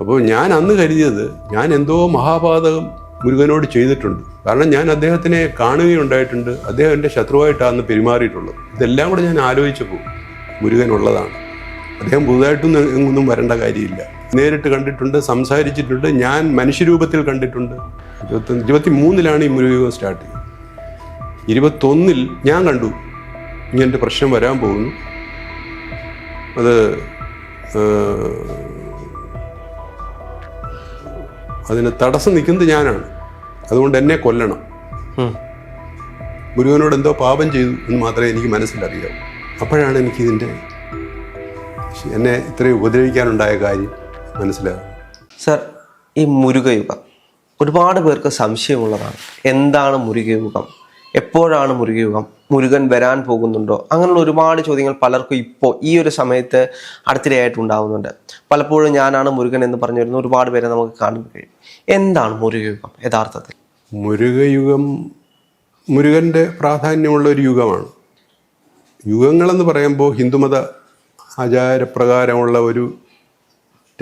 അപ്പോൾ ഞാൻ അന്ന് കരുതിയത് ഞാൻ എന്തോ മഹാപാതകം മുരുകനോട് ചെയ്തിട്ടുണ്ട്. കാരണം ഞാൻ അദ്ദേഹത്തിനെ കാണുകയുണ്ടായിട്ടുണ്ട്. അദ്ദേഹം എന്റെ ശത്രുവായിട്ടാണ് പെരുമാറിയിട്ടുള്ളത്. ഇതെല്ലാം കൂടെ ഞാൻ ആലോചിച്ചപ്പോൾ മുരുകൻ ഉള്ളതാണ് അദ്ദേഹം പുതുതായിട്ടൊന്നും എങ്ങൊന്നും വരേണ്ട കാര്യമില്ല. നേരിട്ട് കണ്ടിട്ടുണ്ട് സംസാരിച്ചിട്ടുണ്ട് ഞാൻ മനുഷ്യരൂപത്തിൽ കണ്ടിട്ടുണ്ട്. ഇരുപത്തി ഇരുപത്തി മൂന്നിലാണ് ഈ മുരുകൻ സ്റ്റാർട്ട് ചെയ്യുന്നത് ഇരുപത്തൊന്നിൽ ഞാൻ കണ്ടു ഇങ്ങനത്തെ പ്രശ്നം വരാൻ പോകുന്നു. അത് അതിന് തടസ്സം നിൽക്കുന്നത് ഞാനാണ്. അതുകൊണ്ട് എന്നെ കൊല്ലണം. ഗുരുവിനോട് എന്തോ പാപം ചെയ്തു എന്ന് മാത്രമേ എനിക്ക് മനസ്സിലറിയാവൂ അപ്പോഴാണ് എനിക്കിതിന്റെ എന്നെ ഇത്രയും ഉപദ്രവിക്കാനുണ്ടായ കാര്യം മനസ്സിലാകും സർ ഈ മുരുകയുഗം ഒരുപാട് പേർക്ക് സംശയമുള്ളതാണ്. എന്താണ് മുരുകയുഗം? എപ്പോഴാണ് മുരുകയുഗം? മുരുകൻ വരാൻ പോകുന്നുണ്ടോ? അങ്ങനെയുള്ള ഒരുപാട് ചോദ്യങ്ങൾ പലർക്കും ഇപ്പോൾ ഈ ഒരു സമയത്ത് അടുത്തിടെയായിട്ട് ഉണ്ടാകുന്നുണ്ട് പലപ്പോഴും ഞാനാണ് മുരുകൻ എന്ന് പറഞ്ഞു വരുന്ന ഒരുപാട് പേരെ നമുക്ക് കാണാൻ കഴിയും. എന്താണ് മുരുകയുഗം യഥാർത്ഥത്തിൽ? മുരുകയുഗം മുരുകന്റെ പ്രാധാന്യമുള്ള ഒരു യുഗമാണ്. യുഗങ്ങളെന്ന് പറയുമ്പോൾ ഹിന്ദുമത ആചാരപ്രകാരമുള്ള ഒരു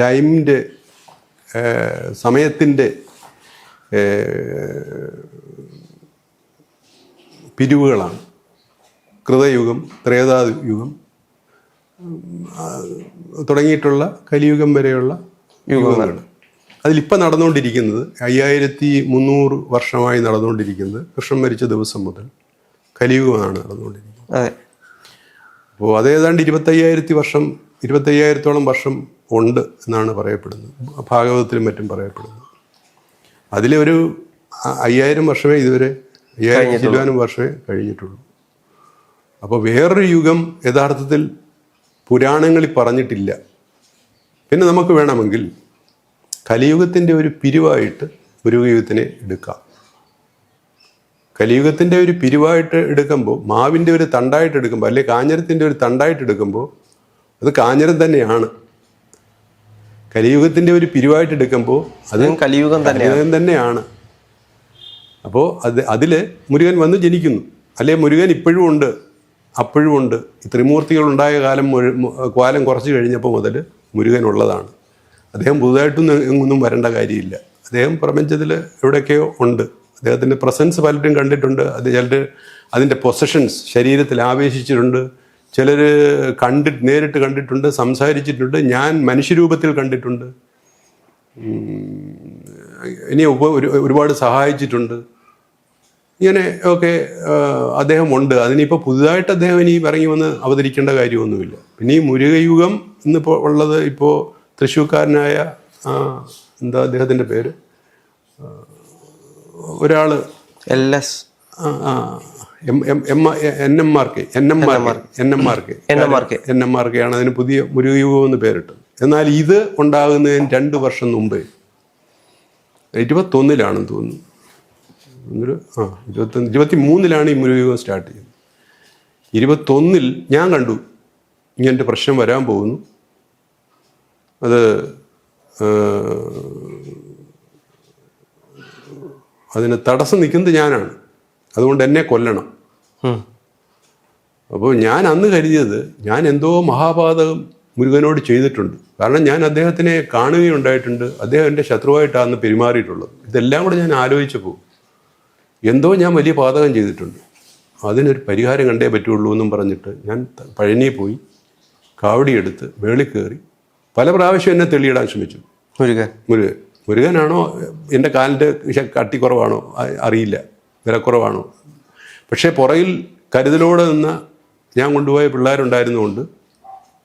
ടൈമിന്റെ സമയത്തിന്റെ പിരിവുകളാണ്. കൃതയുഗം ത്രേതായുഗം തുടങ്ങിയിട്ടുള്ള കലിയുഗം വരെയുള്ള യുഗങ്ങൾ അതിലിപ്പോൾ നടന്നുകൊണ്ടിരിക്കുന്നത് അയ്യായിരത്തി മുന്നൂറ് വർഷമായി നടന്നുകൊണ്ടിരിക്കുന്നത് കൃഷ്ണൻ മരിച്ച ദിവസം മുതൽ കലിയുഗമാണ് നടന്നുകൊണ്ടിരിക്കുന്നത്. അതെ. അപ്പോൾ അതേതാണ്ട് ഇരുപത്തയ്യായിരത്തി വർഷം ഇരുപത്തയ്യായിരത്തോളം വർഷം ഉണ്ട് എന്നാണ് പറയപ്പെടുന്നത്. ഭാഗവതത്തിലും മറ്റും പറയപ്പെടുന്നത്. അതിലൊരു അയ്യായിരം വർഷമേ ഇതുവരെ ചില്ലുവാനും വർഷമേ കഴിഞ്ഞിട്ടുള്ളൂ. അപ്പോൾ വേറൊരു യുഗം യഥാർത്ഥത്തിൽ പുരാണങ്ങളിൽ പറഞ്ഞിട്ടില്ല. പിന്നെ നമുക്ക് വേണമെങ്കിൽ കലിയുഗത്തിന്റെ ഒരു പിരിവായിട്ട് മുരുകയുഗത്തിനെ എടുക്കാം. കലിയുഗത്തിന്റെ ഒരു പിരിവായിട്ട് എടുക്കുമ്പോൾ മാവിന്റെ ഒരു തണ്ടായിട്ട് എടുക്കുമ്പോൾ അല്ലെ കാഞ്ഞരത്തിന്റെ ഒരു തണ്ടായിട്ട് എടുക്കുമ്പോൾ അത് കാഞ്ഞരം തന്നെയാണ്. കലിയുഗത്തിന്റെ ഒരു പിരിവായിട്ട് എടുക്കുമ്പോൾ അത് കലിയുഗം തന്നെയാണ്. കലിയുഗം തന്നെയാണ്. അപ്പോൾ അത് അതിൽ മുരുകൻ വന്ന് ജനിക്കുന്നു. അല്ലെ മുരുകൻ ഇപ്പോഴും ഉണ്ട്. അപ്പോഴും ഉണ്ട്. ഈ ത്രിമൂർത്തികൾ ഉണ്ടായ കാലം കോലം കുറച്ച് കഴിഞ്ഞപ്പോൾ മുതൽ മുരുകൻ ഉള്ളതാണ്. അദ്ദേഹം പുതുതായിട്ടൊന്നും എങ്ങൊന്നും വരേണ്ട കാര്യമില്ല. അദ്ദേഹം പ്രപഞ്ചത്തിൽ എവിടെയൊക്കെയോ ഉണ്ട്. അദ്ദേഹത്തിന്റെ പ്രസൻസ് പലരും കണ്ടിട്ടുണ്ട്. അത് ചിലർ അതിന്റെ പൊസഷൻസ് ശരീരത്തിൽ ആവേശിച്ചിട്ടുണ്ട്. ചിലർ കണ്ടി നേരിട്ട് കണ്ടിട്ടുണ്ട് സംസാരിച്ചിട്ടുണ്ട്. ഞാൻ മനുഷ്യരൂപത്തിൽ കണ്ടിട്ടുണ്ട്. ഇനി ഒരുപാട് സഹായിച്ചിട്ടുണ്ട്. ഇങ്ങനെ ഒക്കെ അദ്ദേഹം ഉണ്ട് അതിനിപ്പോൾ പുതുതായിട്ട് അദ്ദേഹം ഇനി ഇറങ്ങി വന്ന് അവതരിക്കേണ്ട കാര്യമൊന്നുമില്ല. പിന്നെ ഈ മുരുകയുഗം ഇന്നിപ്പോൾ ഉള്ളത് ഇപ്പോൾ തൃശ്ശൂർക്കാരനായ എന്താ അദ്ദേഹത്തിന്റെ പേര്? ഒരാൾ L S. M M M N M R K N M R N M R K. N M R K. ആണ് അതിന് പുതിയ മുരുകയുഗം എന്ന് പേരിട്ടത്. എന്നാൽ ഇത് ഉണ്ടാകുന്നതിന് രണ്ട് വർഷം മുമ്പേ ഇരുപത്തൊന്നിലാണെന്ന് തോന്നുന്നു. ഒരു ആ ഇരുപത്തൊന്ന് ഇരുപത്തി മൂന്നിലാണ് ഈ മുരുകയുഗം സ്റ്റാർട്ട് ചെയ്യുന്നത്. ഇരുപത്തൊന്നിൽ ഞാൻ കണ്ടു ഇങ്ങനത്തെ പ്രശ്നം വരാൻ പോകുന്നു. അത് അതിന് തടസ്സം നിൽക്കുന്നത് ഞാനാണ്. അതുകൊണ്ട് എന്നെ കൊല്ലണം. അപ്പോൾ ഞാൻ അന്ന് കരുതിയത് ഞാൻ എന്തോ മഹാപാതകം മുരുകനോട് ചെയ്തിട്ടുണ്ട്. കാരണം ഞാൻ അദ്ദേഹത്തിനെ കാണുകയുണ്ടായിട്ടുണ്ട്. അദ്ദേഹം എന്റെ ശത്രുവായിട്ടാണ് പെരുമാറിയിട്ടുള്ളത്. ഇതെല്ലാം കൂടെ ഞാൻ ആലോചിച്ചപ്പോൾ എന്തോ ഞാൻ വലിയ പാതകം ചെയ്തിട്ടുണ്ട്. അതിനൊരു പരിഹാരം കണ്ടേ പറ്റുള്ളൂ എന്നും പറഞ്ഞിട്ട് ഞാൻ പഴനി പോയി കാവടിയെടുത്ത് വേളി കയറി പല പ്രാവശ്യം എന്നെ തെളിയിടാൻ ശ്രമിച്ചു. മുരുകൻ. മുരുകൻ. മുരുകനാണോ എന്റെ കാലിന്റെ കട്ടി കട്ടിക്കുറവാണോ അറിയില്ല വിലക്കുറവാണോ. പക്ഷേ പുറയിൽ കരുതലോടെ നിന്ന ഞാൻ കൊണ്ടുപോയ പിള്ളേരുണ്ടായിരുന്നുകൊണ്ട്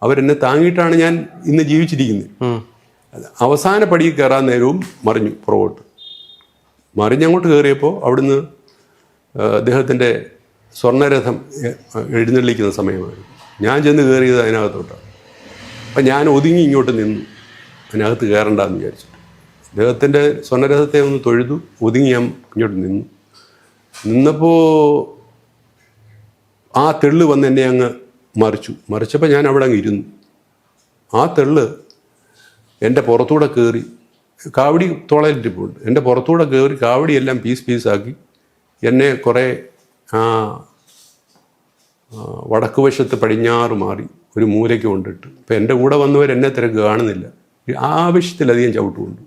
അവരെന്നെ താങ്ങിയിട്ടാണ് ഞാൻ ഇന്ന് ജീവിച്ചിരിക്കുന്നത്. അവസാന പടിയിൽ കയറാൻ നേരവും മറിഞ്ഞു പുറകോട്ട്. മറിഞ്ഞങ്ങോട്ട് കയറിയപ്പോൾ അവിടുന്ന് അദ്ദേഹത്തിന്റെ സ്വർണരഥം എഴുന്നള്ളിക്കുന്ന സമയമായിരുന്നു. ഞാൻ ചെന്ന് കയറിയത് അതിനകത്തോട്ടാണ് അപ്പം ഞാൻ ഒതുങ്ങി ഇങ്ങോട്ട് നിന്നു. അതിനകത്ത് കയറണ്ടെന്ന് വിചാരിച്ചിട്ട് അദ്ദേഹത്തിന്റെ സ്വർണരഥത്തെ ഒന്ന് തൊഴുതു ഒതുങ്ങി ഞാൻ ഇങ്ങോട്ട് നിന്നു. നിന്നപ്പോൾ ആ തെള്ള് വന്ന് എന്നെ അങ്ങ് മറിച്ചു. മറിച്ചപ്പോൾ ഞാൻ അവിടെ അങ്ങ് ഇരുന്നു. ആ തെള്ള് എന്റെ പുറത്തൂടെ കയറി കാവടി തോളയിലിരിപ്പുണ്ട് എന്റെ പുറത്തൂടെ കയറി കാവടിയെല്ലാം പീസ് പീസാക്കി എന്നെ കുറേ ആ വടക്ക് വശത്ത് പടിഞ്ഞാറ് മാറി ഒരു മൂലയ്ക്ക് കൊണ്ടിട്ട്. ഇപ്പം എന്റെ കൂടെ വന്നവർ എന്നെ തിരക്ക് കാണുന്നില്ല. ആവശ്യത്തിലധികം ചവിട്ടുകൊണ്ട്.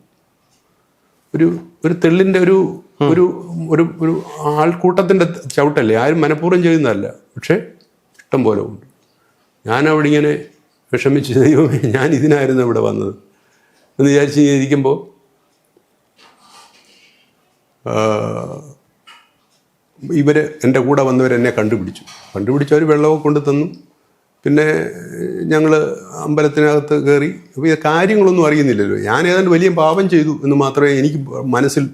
ഒരു ഒരു തെള്ളിന്റെ ഒരു ഒരു ഒരു ഒരു ആൾക്കൂട്ടത്തിന്റെ ചവിട്ടല്ലേ? ആരും മനഃപൂർവം ചെയ്യുന്നതല്ല. പക്ഷേ ഇഷ്ടം പോലെ ഉണ്ട്. ഞാനവിടെ ഇങ്ങനെ വിഷമിച്ച് ദൈവമേ ഞാൻ ഇതിനായിരുന്നു ഇവിടെ വന്നത്. എന്ന് വിചാരിച്ച് ഇരിക്കുമ്പോൾ ഇവർ എന്റെ കൂടെ വന്നവർ എന്നെ കണ്ടുപിടിച്ചു. കണ്ടുപിടിച്ച് അവർ വെള്ളമൊക്കെ കൊണ്ടു തന്നു. പിന്നെ ഞങ്ങൾ അമ്പലത്തിനകത്ത് കയറി അപ്പോൾ ഇത് കാര്യങ്ങളൊന്നും അറിയുന്നില്ലല്ലോ. ഞാൻ ഏതാണ്ട് വലിയ പാപം ചെയ്തു എന്ന് മാത്രമേ എനിക്ക് മനസ്സിൽ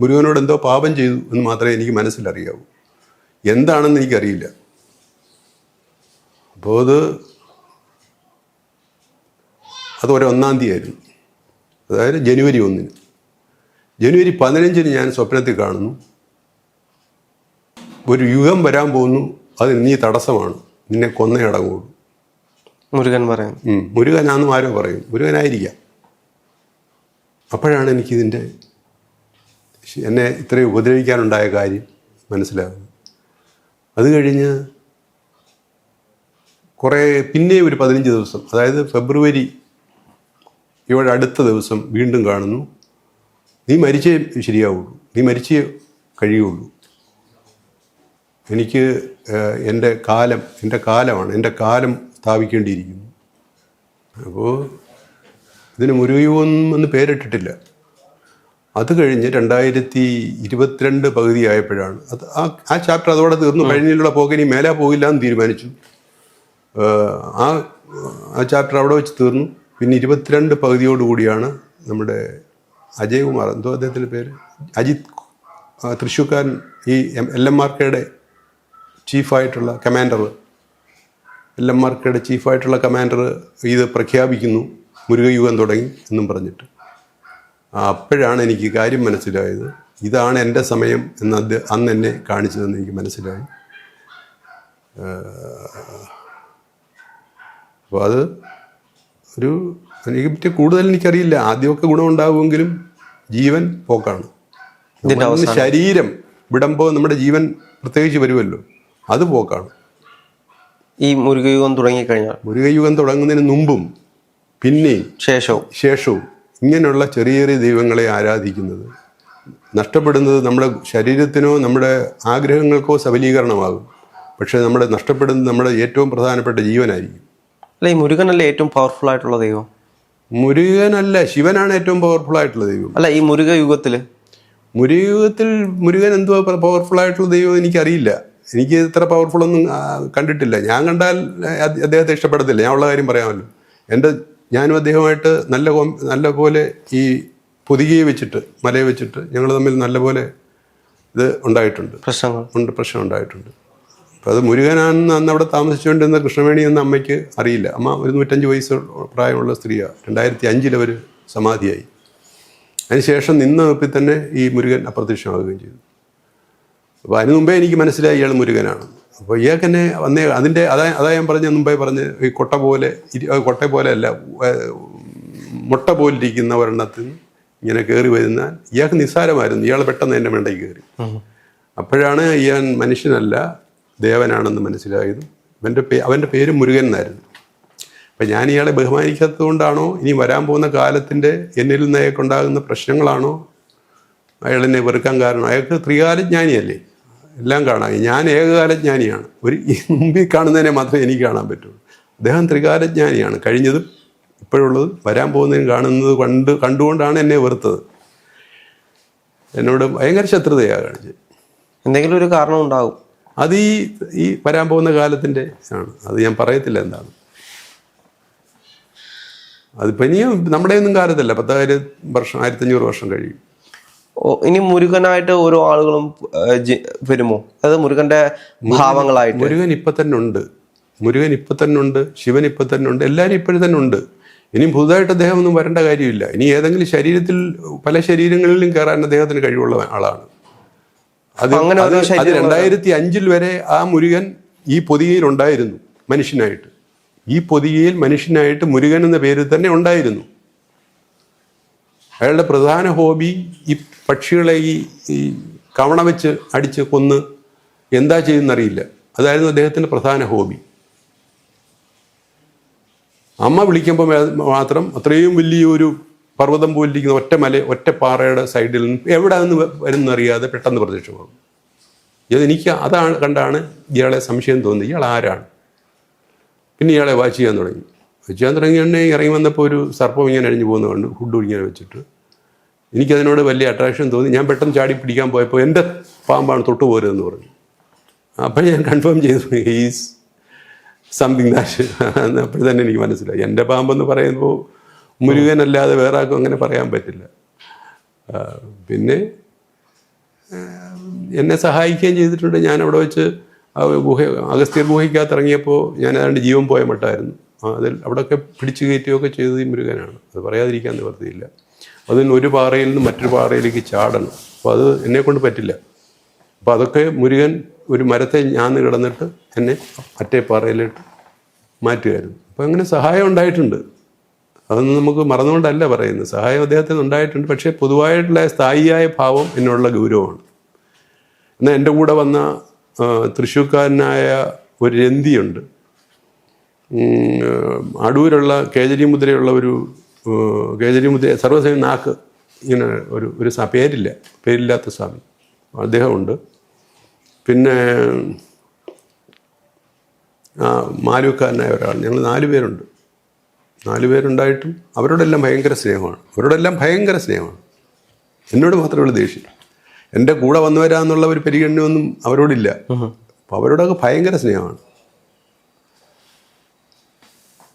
ഗുരുവിനോട് എന്തോ പാപം ചെയ്തു എന്ന് മാത്രമേ എനിക്ക് മനസ്സിലറിയാവൂ എന്താണെന്ന് എനിക്കറിയില്ല. അപ്പോൾ അത് അത് ഒരു ഒന്നാം തീയതി ആയിരുന്നു. അതായത് ജനുവരി ഒന്നിന്. ജനുവരി പതിനഞ്ചിന് ഞാൻ സ്വപ്നത്തിൽ കാണുന്നു. ഒരു യുഗം വരാൻ പോകുന്നു. അത് നീ തടസ്സമാണ്. നിന്നെ കൊന്നയടങ്ങുള്ളൂ മുരുകൻ പറയാം. മുരുകനാന്നും ആരോ പറയും. മുരുകനായിരിക്കാം. അപ്പോഴാണ് എനിക്കിതിന്റെ എന്നെ ഇത്രയും ഉപദ്രവിക്കാനുണ്ടായ കാര്യം മനസ്സിലാകുന്നത്. അത് കഴിഞ്ഞ് കുറേ പിന്നെ ഒരു പതിനഞ്ച് ദിവസം അതായത് ഫെബ്രുവരി ഇവിടെ അടുത്ത ദിവസം വീണ്ടും കാണുന്നു. നീ മരിച്ചേ ശരിയാവുള്ളൂ. നീ മരിച്ചേ കഴിയുള്ളൂ. എനിക്ക് എന്റെ കാലം എന്റെ കാലമാണ് എന്റെ കാലം സ്ഥാപിക്കേണ്ടിയിരിക്കുന്നു. അപ്പോൾ ഇതിന് മുരുകയുഗം എന്ന് പേരിട്ടിട്ടില്ല. അത് കഴിഞ്ഞ് രണ്ടായിരത്തി ഇരുപത്തിരണ്ട് പകുതി ആയപ്പോഴാണ്. അത് ആ ആ ചാപ്റ്റർ അതോടെ തീർന്നു. കഴിഞ്ഞുള്ള പോക്ക് ഇനി മേലെ പോകില്ല എന്ന് തീരുമാനിച്ചു. ആ ആ ചാപ്റ്റർ അവിടെ വെച്ച് തീർന്നു. പിന്നെ ഇരുപത്തിരണ്ട് പകുതിയോടുകൂടിയാണ് നമ്മുടെ അജയ്കുമാർ. എന്തോ അദ്ദേഹത്തിന്റെ പേര്? അജിത് ആ, ഈ എൽ എം ആർ കെയുടെ ചീഫായിട്ടുള്ള കമാൻഡർ. എൽ എം ആർ കെയുടെ ചീഫായിട്ടുള്ള കമാൻഡർ ഇത് പ്രഖ്യാപിക്കുന്നു. മുരുകയുഗം തുടങ്ങി എന്നും പറഞ്ഞിട്ട്. അപ്പോഴാണ് എനിക്ക് കാര്യം മനസ്സിലായത്. ഇതാണ് എന്റെ സമയം എന്ന് അത് അന്ന് എന്നെ കാണിച്ചതെന്ന് എനിക്ക് മനസ്സിലായി. അപ്പോൾ അത് ഒരു എനിക്ക് പറ്റി കൂടുതൽ എനിക്കറിയില്ല. ആദ്യമൊക്കെ ഗുണമുണ്ടാവുമെങ്കിലും ജീവൻ പോക്കാണ്. ശരീരം വിടുമ്പോൾ നമ്മുടെ ജീവൻ പ്രത്യേകിച്ച് വരുമല്ലോ. അത് പോക്കാണ്. ഈ മുരുകയുഗം തുടങ്ങിക്കഴിഞ്ഞാൽ. മുരുകയുഗം തുടങ്ങുന്നതിന് മുമ്പും പിന്നെയും ശേഷവും. ശേഷവും ഇങ്ങനെയുള്ള ചെറിയ ചെറിയ ദൈവങ്ങളെ ആരാധിക്കുന്നത് നഷ്ടപ്പെടുന്നത് നമ്മുടെ ശരീരത്തിനോ നമ്മുടെ ആഗ്രഹങ്ങൾക്കോ സബലീകരണമാകും. പക്ഷേ നമ്മുടെ നഷ്ടപ്പെടുന്നത് നമ്മുടെ ഏറ്റവും പ്രധാനപ്പെട്ട ജീവനായിരിക്കും. അല്ല ഈ മുരുകനല്ലേ ഏറ്റവും പവർഫുൾ ആയിട്ടുള്ള ദൈവം? മുരുകനല്ല ശിവനാണ് ഏറ്റവും പവർഫുൾ ആയിട്ടുള്ള ദൈവം. അല്ല ഈ മുരുക യുഗത്തിൽ മുരുകത്തിൽ മുരുകൻ എന്തോ പവർഫുൾ ആയിട്ടുള്ള ദൈവം എനിക്കറിയില്ല. എനിക്ക് ഇത്ര പവർഫുൾ ഒന്നും കണ്ടിട്ടില്ല. ഞാൻ കണ്ടാൽ അദ്ദേഹത്തെ ഇഷ്ടപ്പെടത്തില്ല. ഞാൻ ഉള്ള കാര്യം പറയാമല്ലോ. എന്റെ ഞാനും അദ്ദേഹമായിട്ട് നല്ല നല്ല പോലെ ഈ പൊതികയെ വെച്ചിട്ട് മലയെ വെച്ചിട്ട് ഞങ്ങൾ തമ്മിൽ നല്ല പോലെ ഇത് ഉണ്ടായിട്ടുണ്ട്. പ്രശ്നങ്ങൾ. ഉണ്ട് പ്രശ്നം ഉണ്ടായിട്ടുണ്ട്. അപ്പോൾ അത് മുരുകനാണെന്ന് അന്ന് അവിടെ താമസിച്ചുകൊണ്ടിരുന്ന കൃഷ്ണവേണി എന്ന അമ്മയ്ക്ക് അറിയില്ല. അമ്മ ഒരു നൂറ്റഞ്ച് വയസ്സ് പ്രായമുള്ള സ്ത്രീയാണ് രണ്ടായിരത്തി അഞ്ചിൽ അവർ സമാധിയായി. അതിനുശേഷം നിന്ന നിപ്പിൽ തന്നെ ഈ മുരുകൻ അപ്രത്യക്ഷമാവുകയും ചെയ്തു. അപ്പോൾ അതിന് മുമ്പേ എനിക്ക് മനസ്സിലായി ഇയാൾ മുരുകനാണ്. അപ്പോൾ ഇയാൾക്ക് തന്നെ വന്നേ അതിന്റെ അതാ അതാ ഞാൻ പറഞ്ഞ മുമ്പേ പറഞ്ഞ് ഈ കൊട്ട പോലെ കൊട്ട പോലെ അല്ല മുട്ട പോലിരിക്കുന്ന ഒരെണ്ണത്തിൽ ഇങ്ങനെ കയറി വരുന്ന ഇയാൾക്ക് നിസ്സാരമായിരുന്നു. ഇയാൾ പെട്ടെന്ന് എന്റെ മണ്ടയ്ക്ക് കയറി. അപ്പോഴാണ് ഇയാൻ മനുഷ്യനല്ല ദേവനാണെന്ന് മനസ്സിലായത്. അവന്റെ പേ അവന്റെ പേര് മുരുകൻ എന്നായിരുന്നു. അപ്പം ഞാൻ ഇയാളെ ബഹുമാനിക്കാത്തത് കൊണ്ടാണോ ഇനി വരാൻ പോകുന്ന കാലത്തിന്റെ എന്നിൽ നിന്ന് അയാൾക്കുണ്ടാകുന്ന പ്രശ്നങ്ങളാണോ അയാൾ എന്നെ വെറുക്കാൻ കാരണം അയാൾക്ക് ത്രികാലജ്ഞാനിയല്ലേ? എല്ലാം കാണാം. ഞാൻ ഏകകാലജ്ഞാനിയാണ്. ഒരു മുമ്പിൽ കാണുന്നതിനെ മാത്രമേ എനിക്ക് കാണാൻ പറ്റുള്ളൂ അദ്ദേഹം ത്രികാലജ്ഞാനിയാണ്. കഴിഞ്ഞതും ഇപ്പോഴുള്ളതും വരാൻ പോകുന്നതിന് കാണുന്നത് കണ്ട് കണ്ടുകൊണ്ടാണ് എന്നെ വെറുത്തത്. എന്നോട് ഭയങ്കര ശത്രുതയാണ് കാണിച്ചത്. എന്തെങ്കിലും ഒരു കാരണം ഉണ്ടാകും അത് ഈ ഈ വരാൻ പോകുന്ന കാലത്തിന്റെ ആണ് അത് ഞാൻ പറയത്തില്ല എന്താണ്. അതിപ്പോൾ ഇനിയും നമ്മുടെ ഒന്നും കാലത്തല്ല. പത്തായിരം വർഷം ആയിരത്തഞ്ഞൂറ് വർഷം കഴിയും. ഇനി മുരുകനായിട്ട് ഓരോ ആളുകളും വരുമോ? അതായത് മുരുകന്റെ ഭാവങ്ങളായിട്ട്. മുരുകൻ ഇപ്പം തന്നെ ഉണ്ട്. മുരുകൻ ഇപ്പം തന്നെ ഉണ്ട്. ശിവൻ ഇപ്പം തന്നെ ഉണ്ട്. എല്ലാവരും ഇപ്പോഴും തന്നെ ഉണ്ട്. ഇനി പുതുതായിട്ട് അദ്ദേഹം ഒന്നും വരേണ്ട കാര്യമില്ല. ഇനി ഏതെങ്കിലും ശരീരത്തിൽ പല ശരീരങ്ങളിലും കയറാൻ അദ്ദേഹത്തിന് കഴിവുള്ള ആളാണ്. അത് അങ്ങനെ അത് രണ്ടായിരത്തി അഞ്ചിൽ വരെ ആ മുരുകൻ ഈ പൊതികയിൽ ഉണ്ടായിരുന്നു മനുഷ്യനായിട്ട്. ഈ പൊതികയിൽ മനുഷ്യനായിട്ട് മുരുകൻ എന്ന പേരിൽ തന്നെ ഉണ്ടായിരുന്നു. അയാളുടെ പ്രധാന ഹോബി ഈ പക്ഷികളെ ഈ ഈ കവണ വെച്ച് അടിച്ച് കൊന്ന് എന്താ ചെയ്യുന്നറിയില്ല. അതായിരുന്നു അദ്ദേഹത്തിന്റെ പ്രധാന ഹോബി. അമ്മ വിളിക്കുമ്പോൾ മാത്രം അത്രയും വലിയൊരു പർവതം പോലിരിക്കുന്ന ഒറ്റ മല ഒറ്റ പാറയുടെ സൈഡിൽ നിന്ന് എവിടെ നിന്ന് വരുന്നറിയാതെ പെട്ടെന്ന് പ്രത്യക്ഷമാകും ഇത് എനിക്ക് അതാണ് കണ്ടാണ് ഇയാളെ സംശയം തോന്നി ഇയാൾ ആരാണ്? പിന്നെ ഇയാളെ വാച്ച് ചെയ്യാൻ തുടങ്ങി. വാച്ച് ചെയ്യാൻ തുടങ്ങി തന്നെ ഇറങ്ങി വന്നപ്പോൾ ഒരു സർപ്പം ഇങ്ങനെ അഴിഞ്ഞു പോകുന്ന കണ്ടു. ഫുഡ് ഇങ്ങനെ വെച്ചിട്ട്. എനിക്കതിനോട് വലിയ അട്രാക്ഷൻ തോന്നി. ഞാൻ പെട്ടെന്ന് ചാടി പിടിക്കാൻ പോയപ്പോൾ എന്റെ പാമ്പാണ് തൊട്ടു പോരുതെന്ന് പറഞ്ഞു. അപ്പം ഞാൻ കൺഫേം ചെയ്തു. ഈസ് സംതിങ് ദാറ്റ് അപ്പോഴത്തന്നെ തന്നെ എനിക്ക് മനസ്സിലായി. എന്റെ പാമ്പെന്ന് പറയുമ്പോൾ മുരുകനല്ലാതെ വേറെ ആർക്കും അങ്ങനെ പറയാൻ പറ്റില്ല. പിന്നെ എന്നെ സഹായിക്കുകയും ചെയ്തിട്ടുണ്ട്. ഞാൻ അവിടെ വെച്ച് ഗുഹ അഗസ്ത്യർ ഗുഹയ്ക്കകത്ത് ഇറങ്ങിയപ്പോൾ ഞാൻ ഏതാണ്ട് ജീവൻ പോയ മട്ടായിരുന്നു. അതിൽ അവിടെയൊക്കെ പിടിച്ചു കയറ്റുകയൊക്കെ ചെയ്തത് ഈ മുരുകനാണ്. അത് പറയാതിരിക്കാൻ നിവർത്തിയില്ല. അതിന് ഒരു പാറയിൽ നിന്ന് മറ്റൊരു പാറയിലേക്ക് ചാടണം. അപ്പോൾ അത് എന്നെ കൊണ്ട് പറ്റില്ല. അപ്പോൾ അതൊക്കെ മുരുകൻ ഒരു മരത്തെ ഞാൻ കിടന്നിട്ട് എന്നെ മറ്റേ പാറയിലിട്ട് മാറ്റുമായിരുന്നു അപ്പോൾ അങ്ങനെ സഹായം ഉണ്ടായിട്ടുണ്ട്. അതൊന്നും നമുക്ക് മറന്നുകൊണ്ടല്ല പറയുന്നത്. സഹായം അദ്ദേഹത്തിന് ഉണ്ടായിട്ടുണ്ട്. പക്ഷേ പൊതുവായിട്ടുള്ള സ്ഥായിയായ ഭാവം എന്നുള്ള ഗൗരവമാണ്. എന്നാൽ എന്റെ കൂടെ വന്ന തൃശ്ശൂക്കാരനായ ഒരു രന്തിയുണ്ട്. അടൂരുള്ള കേജരി മുദ്രയുള്ള ഒരു കേജരി മുദ്ര സർവസേന നാക്ക് ഇങ്ങനെ ഒരു ഒരു പേരില്ല. പേരില്ലാത്ത സ്വാമി അദ്ദേഹമുണ്ട്. പിന്നെ മാലൂക്കാരനായ ഒരാൾ. ഞങ്ങൾ നാല് പേരുണ്ട്. നാല് പേരുണ്ടായിട്ടും അവരോടെല്ലാം ഭയങ്കര സ്നേഹമാണ്. അവരോടെല്ലാം ഭയങ്കര സ്നേഹമാണ്. എന്നോട് മാത്രമേ ഉള്ളൂ ദേഷ്യം. എന്റെ കൂടെ വന്നു വരാമെന്നുള്ള ഒരു പരിഗണനയൊന്നും അവരോടില്ല. അപ്പോൾ അവരോടൊക്കെ ഭയങ്കര സ്നേഹമാണ്.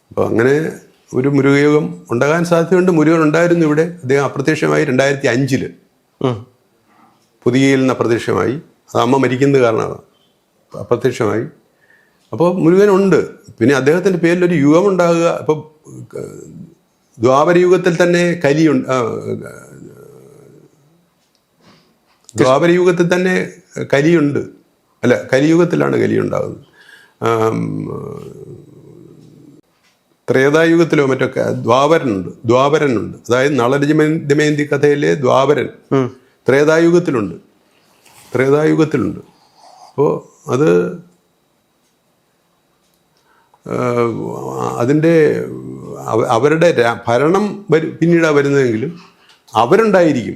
അപ്പോൾ അങ്ങനെ ഒരു മുരുകയോഗം ഉണ്ടാകാൻ സാധ്യതയുണ്ട്. മുരുകൻ ഉണ്ടായിരുന്നു ഇവിടെ. അദ്ദേഹം അപ്രത്യക്ഷമായി രണ്ടായിരത്തി അഞ്ചിൽ പുതിയയിൽ നിന്ന് അപ്രത്യക്ഷമായി. അത് അമ്മ മരിക്കുന്നത് കാരണമാണ്. അപ്രത്യക്ഷമായി. അപ്പോൾ മുരുകനുണ്ട് പിന്നെ അദ്ദേഹത്തിന്റെ പേരിൽ ഒരു യുഗം ഉണ്ടാകുക അപ്പോൾ ദ്വാപരയുഗത്തിൽ തന്നെ കലിയുണ്ട് ഉണ്ട് ദ്വാപരയുഗത്തിൽ തന്നെ കലിയുണ്ട്. അല്ല കലിയുഗത്തിലാണ് കലി ഉണ്ടാകുന്നത് ത്രേതായുഗത്തിലോ മറ്റൊക്കെ ദ്വാപരനുണ്ട് ദ്വാപരനുണ്ട്. അതായത് നളരജമേന്തി കഥയിലെ ദ്വാപരൻ ത്രേതായുഗത്തിലുണ്ട് ത്രേതായുഗത്തിലുണ്ട് അപ്പോൾ അത് അതിന്റെ അവരുടെ ഭരണം വരു പിന്നീടാണ് വരുന്നതെങ്കിലും അവരുണ്ടായിരിക്കും.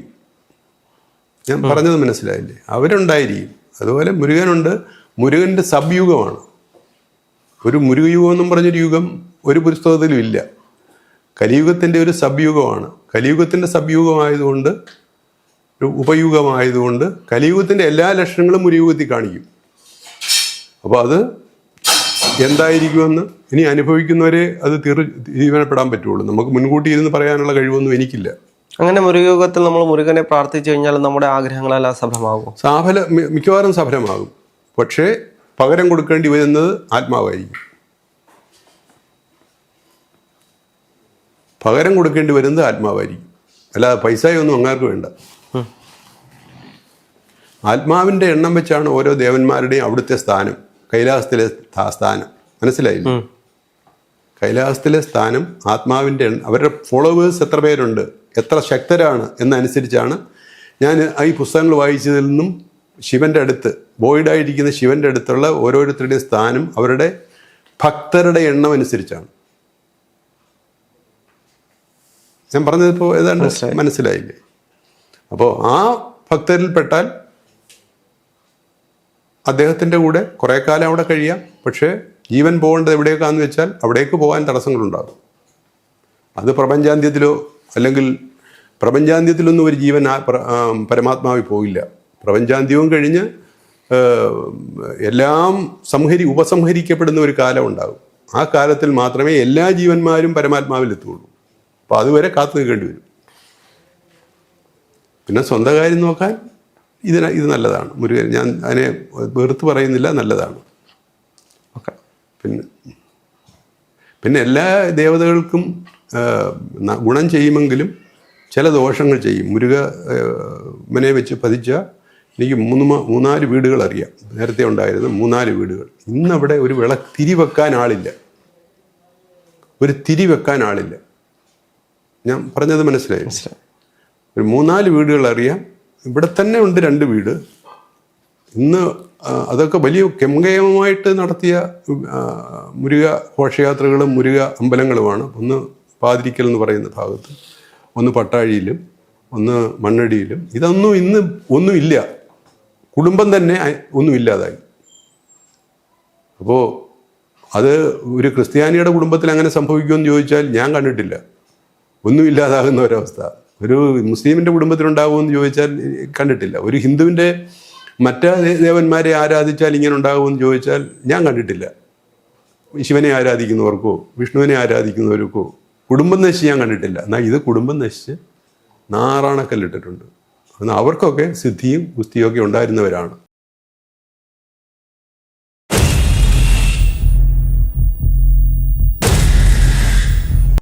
ഞാൻ പറഞ്ഞത് മനസ്സിലായില്ലേ? അവരുണ്ടായിരിക്കും. അതുപോലെ മുരുകനുണ്ട്. മുരുകന്റെ സബ്യുഗമാണ് ഒരു മുരുകയുഗം എന്നും പറഞ്ഞൊരു യുഗം ഒരു പുസ്തകത്തിലും ഇല്ല. കലിയുഗത്തിന്റെ ഒരു സബ് സബ്യുഗമാണ് കലിയുഗത്തിന്റെ സബ്യുഗമായതുകൊണ്ട് ഒരു ഉപയുഗമായതുകൊണ്ട് കലിയുഗത്തിന്റെ എല്ലാ ലക്ഷണങ്ങളും മുരുയുഗത്തിൽ കാണിക്കും. അപ്പോൾ അത് എന്തായിരിക്കുമെന്ന് ഇനി അനുഭവിക്കുന്നവരെ അത് തീർ തീരുമാനപ്പെടാൻ പറ്റുള്ളൂ. നമുക്ക് മുൻകൂട്ടി ഇരുന്ന് പറയാനുള്ള കഴിവൊന്നും എനിക്കില്ല. അങ്ങനെ മുരുകയോഗത്തിൽ നമ്മൾ മുരുകനെ പ്രാർത്ഥിച്ചു കഴിഞ്ഞാൽ നമ്മുടെ ആഗ്രഹങ്ങളെല്ലാം സഫലമാകും. സാഫല മിക്കവാറും സഫലമാകും. പക്ഷേ പകരം കൊടുക്കേണ്ടി വരുന്നത് ആത്മാവായിരിക്കും. പകരം കൊടുക്കേണ്ടി വരുന്നത് ആത്മാവായിരിക്കും. അല്ലാതെ പൈസയൊന്നും അങ്ങാർക്ക് വേണ്ട. ആത്മാവിന്റെ എണ്ണം വെച്ചാണ് ഓരോ ദേവന്മാരുടെയും അവിടുത്തെ സ്ഥാനം. കൈലാസത്തിലെ സ്ഥാനം. മനസ്സിലായില്ല? കൈലാസത്തിലെ സ്ഥാനം ആത്മാവിന്റെ അവരുടെ ഫോളോവേഴ്സ് എത്ര പേരുണ്ട്? എത്ര ശക്തരാണ് എന്നനുസരിച്ചാണ് ഞാൻ ഈ പുസ്തകങ്ങൾ വായിച്ചതിൽ നിന്നും ശിവന്റെ അടുത്ത് ബോയിഡായിരിക്കുന്ന ശിവന്റെ അടുത്തുള്ള ഓരോരുത്തരുടെയും സ്ഥാനം അവരുടെ ഭക്തരുടെ എണ്ണം അനുസരിച്ചാണ്. ഞാൻ പറഞ്ഞതിപ്പോൾ ഏതാണ്ട് മനസ്സിലായില്ലേ? അപ്പോൾ ആ ഭക്തരിൽപ്പെട്ടാൽ അദ്ദേഹത്തിന്റെ കൂടെ കുറേ കാലം അവിടെ കഴിയാം. പക്ഷേ ജീവൻ പോകേണ്ടത് എവിടേക്കാന്ന് വെച്ചാൽ അവിടേക്ക് പോകാൻ തടസ്സങ്ങളുണ്ടാകും. അത് പ്രപഞ്ചാന്ത്യത്തിലോ അല്ലെങ്കിൽ പ്രപഞ്ചാന്ത്യത്തിലൊന്നും ഒരു ജീവൻ ആ പ്ര- ആ, പരമാത്മാവിൽ പോയില്ല. പ്രപഞ്ചാന്ത്യവും കഴിഞ്ഞ് എല്ലാം സംഹരി ഉപസംഹരിക്കപ്പെടുന്ന ഒരു കാലം ഉണ്ടാകും. ആ കാലത്തിൽ മാത്രമേ എല്ലാ ജീവന്മാരും പരമാത്മാവിൽ എത്തുകയുള്ളൂ. അപ്പോൾ അതുവരെ കാത്തു നിൽക്കേണ്ടി വരും. പിന്നെ സ്വന്തം കാര്യം നോക്കാൻ ഇതിന് ഇത് നല്ലതാണ്. മുരുകൻ ഞാൻ അതിനെ വെറുത്ത് പറയുന്നില്ല നല്ലതാണ്. ഓക്കെ. പിന്നെ പിന്നെ എല്ലാ ദേവതകൾക്കും ഗുണം ചെയ്യുമെങ്കിലും ചില ദോഷങ്ങൾ ചെയ്യും. മുരുക മനെ വെച്ച് പതിച്ച എനിക്ക് മൂന്ന് മൂന്നാൽ വീടുകൾ അറിയാം. നേരത്തെ ഉണ്ടായിരുന്ന മൂന്നാൽ വീടുകൾ. ഇന്നവിടെ ഒരു വിള തിരി വെക്കാൻ ആളില്ല. ഒരു തിരി വെക്കാൻ ആളില്ല. ഞാൻ പറഞ്ഞത് മനസ്സിലായി. ഒരു മൂന്നാൽ വീടുകൾ അറിയാം. ഇവിടെ തന്നെ ഉണ്ട് രണ്ട് വീട്. ഇന്ന് അതൊക്കെ വലിയ കെങ്കേമമായിട്ട് നടത്തിയ മുരുക ഘോഷയാത്രകളും മുരുക അമ്പലങ്ങളുമാണ്. ഒന്ന് പാതിരിക്കൽ എന്ന് പറയുന്ന ഭാഗത്ത് ഒന്ന് പട്ടാഴിയിലും ഒന്ന് മണ്ണടിയിലും. ഇതൊന്നും ഇന്ന് ഒന്നുമില്ല കുടുംബം തന്നെ ഒന്നുമില്ലാതായി അപ്പോൾ അത് ഒരു ക്രിസ്ത്യാനിയുടെ കുടുംബത്തിൽ അങ്ങനെ സംഭവിക്കുമെന്ന് ചോദിച്ചാൽ ഞാൻ കണ്ടിട്ടില്ല. ഒന്നുമില്ലാതാകുന്ന ഒരവസ്ഥ. ഒരു മുസ്ലിമിന്റെ കുടുംബത്തിലുണ്ടാകുമെന്ന് ചോദിച്ചാൽ കണ്ടിട്ടില്ല. ഒരു ഹിന്ദുവിന്റെ മറ്റ് ദേവന്മാരെ ആരാധിച്ചാൽ ഇങ്ങനെ ഉണ്ടാകുമെന്ന് ചോദിച്ചാൽ ഞാൻ കണ്ടിട്ടില്ല. ശിവനെ ആരാധിക്കുന്നവർക്കോ വിഷ്ണുവിനെ ആരാധിക്കുന്നവർക്കോ കുടുംബം നശിച്ച് ഞാൻ കണ്ടിട്ടില്ല. എന്നാൽ ഇത് കുടുംബം നശിച്ച് നാറാണക്കല്ലിട്ടിട്ടുണ്ട്. എന്നാൽ അവർക്കൊക്കെ സിദ്ധിയും ഗുസ്തിയും ഒക്കെ ഉണ്ടായിരുന്നവരാണ്.